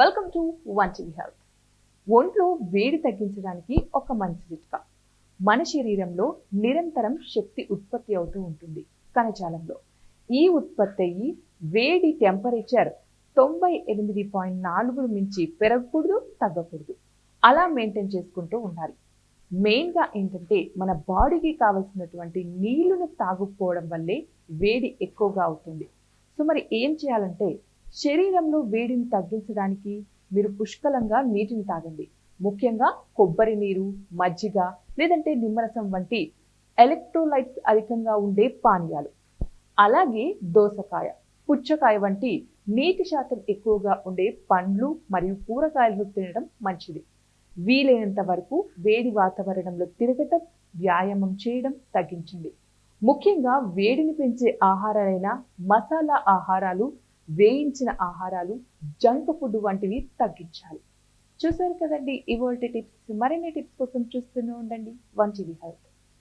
Welcome to one TV health ఒంట్లో వేడి తగ్గించడానికి ఒక మంచి చిట్కా. మన శరీరంలో నిరంతరం శక్తి ఉత్పత్తి అవుతూ ఉంటుంది కణజాలంలో. ఈ ఉత్పత్తి అయ్యి వేడి టెంపరేచర్ తొంభై ఎనిమిది పాయింట్ నాలుగు మించి పెరగకూడదు తగ్గకూడదు. అలా మెయింటైన్ చేసుకుంటూ ఉండాలి. మెయిన్గా ఏంటంటే మన బాడీకి కావలసినటువంటి నీళ్ళను తాగుకోవడం వల్లే వేడి ఎక్కువగా అవుతుంది. సో మరి ఏం చేయాలంటే శరీరంలో వేడిని తగ్గించడానికి మీరు పుష్కలంగా నీటిని తాగండి. ముఖ్యంగా కొబ్బరి నీరు మజ్జిగ లేదంటే నిమ్మరసం వంటి ఎలక్ట్రోలైట్స్ అధికంగా ఉండే పానీయాలు. అలాగే దోసకాయ పుచ్చకాయ వంటి నీటి శాతం ఎక్కువగా ఉండే పండ్లు మరియు కూరగాయలను తినడం మంచిది. వీలైనంత వరకు వేడి వాతావరణంలో తిరగటం వ్యాయామం చేయడం తగ్గించండి. ముఖ్యంగా వేడిని పెంచే ఆహారాలైన మసాలా ఆహారాలు వేయించిన ఆహారాలు జంక్ ఫుడ్ వంటివి తగ్గించాలి. చూసారు కదండి ఇవాల్టి టిప్స్. మరిన్ని టిప్స్ కోసం చూస్తూనే ఉండండి. వంచిది హెల్త్